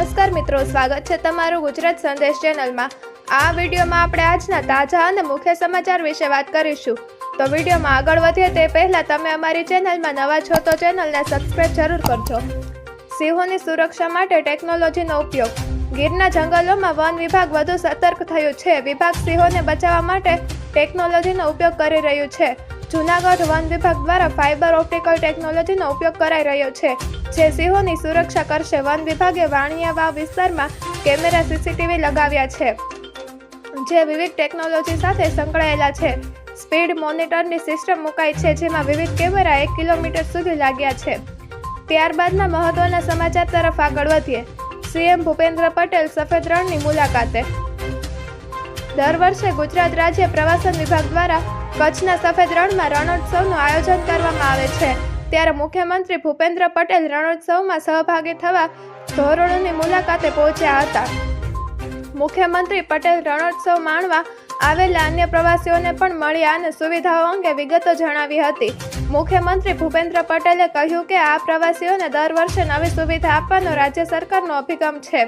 નમસ્કાર મિત્રો, સ્વાગત છે તમારું ગુજરાત સંદેશ ચેનલમાં. આ વિડીયોમાં આપણે આજના તાજા અને મુખ્ય સમાચાર વિશે વાત કરીશું. તો વિડીયોમાં આગળ વધીએ તે પહેલાં તમે અમારી ચેનલમાં નવા છો તો ચેનલને સબસ્ક્રાઈબ જરૂર કરજો. સિંહોની સુરક્ષા માટે ટેકનોલોજીનો ઉપયોગ. ગીરના જંગલોમાં વન વિભાગ વધુ સતર્ક થયું છે. વિભાગ સિંહોને બચાવવા માટે ટેકનોલોજીનો ઉપયોગ કરી રહ્યું છે. જૂનાગઢ વન વિભાગ દ્વારા ફાઇબર ઓપ્ટિકલ ટેકનોલોજીનો ઉપયોગ કરાઈ રહ્યો છે. જે સિંહોની સુરક્ષા કરશે. વન વિભાગે વાણિયાવાવ વિસ્તારમાં કેમેરા સીસીટીવી લગાવ્યા છે, જે વિવિધ ટેકનોલોજી સાથે સંકળાયેલા છે. સ્પીડ મોનિટરની સિસ્ટમ મુકાઈ છે, જેમાં વિવિધ કેમેરા એક કિલોમીટર સુધી લાગ્યા છે. ત્યારબાદના મહત્વના સમાચાર તરફ આગળ વધીએ. સીએમ ભૂપેન્દ્ર પટેલ સફેદ રણની મુલાકાતે. દર વર્ષે ગુજરાત રાજ્ય પ્રવાસન વિભાગ દ્વારા કચ્છના સફેદ રણમાં રણોત્સવનું આયોજન કરવામાં આવે છે. ત્યારે મુખ્યમંત્રી ભૂપેન્દ્ર પટેલ રણોત્સવમાં સહભાગી થવા ધોરણોની મુલાકાતે પહોંચ્યા હતા. મુખ્યમંત્રી પટેલ રણોત્સવ માણવા આવેલા અન્ય પ્રવાસીઓને પણ મળ્યા અને સુવિધાઓ અંગે વિગતો જણાવી હતી. મુખ્યમંત્રી ભૂપેન્દ્ર પટેલે કહ્યું કે આ પ્રવાસીઓને દર વર્ષે નવી સુવિધા આપવાનો રાજ્ય સરકારનો અભિગમ છે.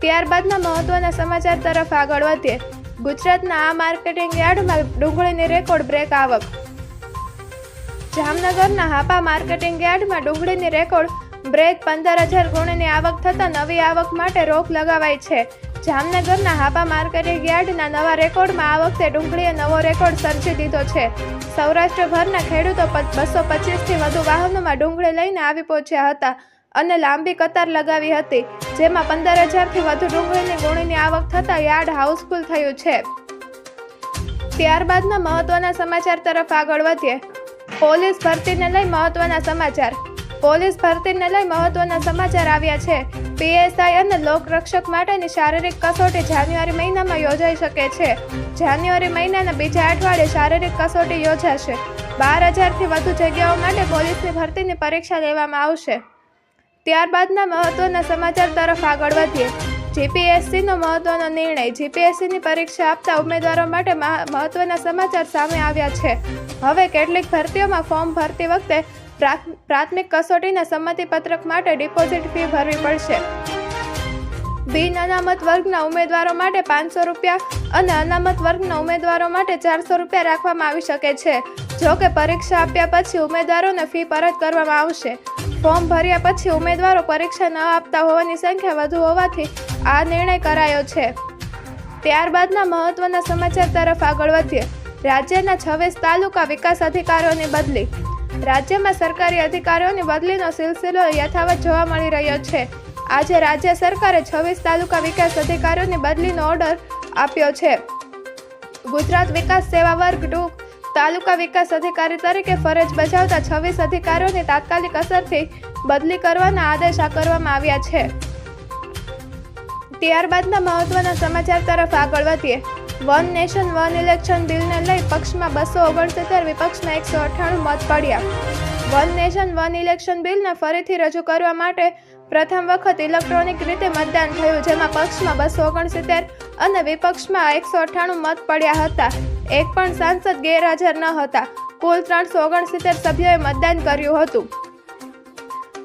ત્યારબાદના મહત્વના સમાચાર તરફ આગળ વધીએ. ગુજરાતના આ માર્કેટિંગ યાર્ડમાં ડુંગળીની રેકોર્ડ બ્રેક આવક જામનગરના હાપા માર્કેટિંગ યાર્ડમાં ડુંગળીની રેકોર્ડ, બ્રેક પંદર હજાર ગુણની આવક થતાં નવી આવક માટે રોક લગાવાઈ છે. જામનગરના હાપા માર્કેટિંગ યાર્ડના નવા રેકોર્ડમાં આ વખતે ડુંગળીએ નવો રેકોર્ડ સર્જી દીધો છે. સૌરાષ્ટ્રભરના ખેડૂતો બસો પચીસથી વધુ વાહનોમાં ડુંગળી લઈને આવી પહોંચ્યા હતા અને લાંબી કતાર લગાવી હતી, જેમાં પંદર હજારથી વધુ ડુંગળીની ગુણીની આવક થતાં યાર્ડ હાઉસફુલ થયું છે. ત્યારબાદના મહત્વના સમાચાર તરફ આગળ વધીએ. પોલીસ ભરતીને લઈ મહત્વના સમાચાર. પોલીસ ભરતીને લઈ મહત્વના સમાચાર આવ્યા છે. પીએસઆઈ અને લોકરક્ષક માટેની શારીરિક કસોટી જાન્યુઆરી મહિનામાં યોજાઈ શકે છે. જાન્યુઆરી મહિનાના બીજા અઠવાડિયે શારીરિક કસોટી યોજાશે. બાર હજારથી વધુ જગ્યાઓ માટે પોલીસની ભરતીની પરીક્ષા લેવામાં આવશે. ત્યારબાદના મહત્વના સમાચાર તરફ આગળ વધીએ. જીપીએસસીનો મહત્વનો નિર્ણય. જીપીએસસીની પરીક્ષા આપતા ઉમેદવારો માટે મહ- મહત્વના સમાચાર સામે આવ્યા છે. હવે કેટલીક ભરતીઓમાં ફોર્મ ભરતી વખતે પ્રાથ- પ્રાથમિક કસોટીના સંમતિપત્રક માટે ડિપોઝિટ ફી ભરવી પડશે. બિન અનામત વર્ગના ઉમેદવારો માટે પાંચસો રૂપિયા અને અનામત વર્ગના ઉમેદવારો માટે ચારસો રૂપિયા રાખવામાં આવી શકે છે. જો કે પરીક્ષા આપ્યા પછી ઉમેદવારોને ફી પરત કરવામાં આવશે. ફોર્મ ભર્યા પછી ઉમેદવારો પરીક્ષા ન આપતા હોવાની સંખ્યા વધુ હોવાથી આ નિર્ણય કરાયો છે. ત્યારબાદના મહત્વના સમાચાર તરફ આગળ વધીએ. રાજ્યના છવ્વીસ તાલુકા વિકાસ અધિકારીઓની બદલી. રાજ્યમાં સરકારી અધિકારીઓની બદલીનો સિલસિલો યથાવત જોવા મળી રહ્યો છે. આજે રાજ્ય સરકારે છવ્વીસ તાલુકા વિકાસ અધિકારીઓની બદલીનો ઓર્ડર આપ્યો છે. ગુજરાત વિકાસ સેવા વર્ગ ટુ તાલુકા વિકાસ અધિકારી તરીકે ફરજ બજાવતા છવ્વીસ અધિકારીઓની તાત્કાલિક અસરથી બદલી કરવાના આદેશ કરવામાં આવ્યા છે. ત્યારબાદના મહત્વના સમાચાર તરફ આગળ વધીએ. વન નેશન, વન ઇલેક્શન બિલને લઈ પક્ષમાં બસો ઓગણસિત્તેર વિપક્ષના એકસો અઠ્ઠાણું મત પડ્યા. વન નેશન, વન ઇલેક્શન બિલને ફરીથી રજૂ કરવા માટે પ્રથમ વખત ઇલેક્ટ્રોનિક રીતે મતદાન થયું, જેમાં પક્ષમાં બસો ઓગણસિત્તેર અને વિપક્ષમાં એકસો અઠ્ઠાણું મત પડ્યા હતા. એક પણ સાંસદ ગેરહાજર ન હતા. કુલ ત્રણસો ઓગણસિત્તેર સભ્યોએ મતદાન કર્યું હતું.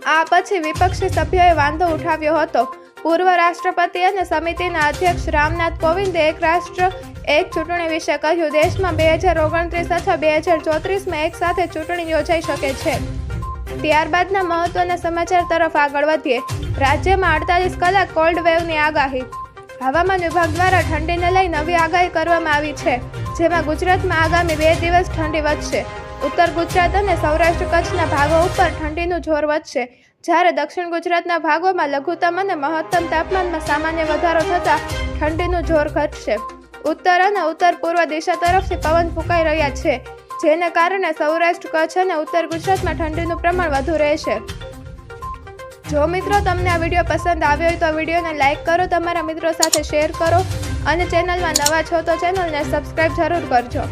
આ પછી વિપક્ષી સભ્યોએ વાંધો ઉઠાવ્યો હતો. પૂર્વ રાષ્ટ્રપતિ અને સમિતિના અધ્યક્ષ રામનાથ કોવિંદે એક રાષ્ટ્ર, એક ચૂંટણી વિશે કહ્યું. દેશમાં બે હજાર ઓગણત્રીસ અથવા બે હજાર ચોત્રીસમાં એક સાથે ચૂંટણી યોજાઈ શકે છે. ત્યારબાદના મહત્વના સમાચાર તરફ આગળ વધીએ. રાજ્યમાં અડતાલીસ કલાક કોલ્ડ વેવની આગાહી. હવામાન વિભાગ દ્વારા ઠંડીને લઈ નવી આગાહી કરવામાં આવી છે, જેમાં ગુજરાતમાં આગામી બે દિવસ ઠંડી વધશે. ઉત્તર ગુજરાત અને સૌરાષ્ટ્ર કચ્છના ભાગો ઉપર ઠંડીનું જોર વધશે. જ્યારે દક્ષિણ ગુજરાતના ભાગોમાં લઘુત્તમ અને મહત્તમ તાપમાનમાં સામાન્ય વધારો થતાં ઠંડીનું જોર ઘટશે. ઉત્તર અને ઉત્તર પૂર્વ દિશા તરફથી પવન ફૂંકાઈ રહ્યા છે, જેને કારણે સૌરાષ્ટ્ર, કચ્છ અને ઉત્તર ગુજરાતમાં ઠંડીનું પ્રમાણ વધુ રહેશે. જો મિત્રો તમને આ વીડિયો પસંદ આવ્યો હોય તો વિડીયોને લાઇક કરો, તમારા મિત્રો સાથે શેર કરો અને ચેનલમાં નવા છો તો ચેનલને સબસ્ક્રાઈબ જરૂર કરજો.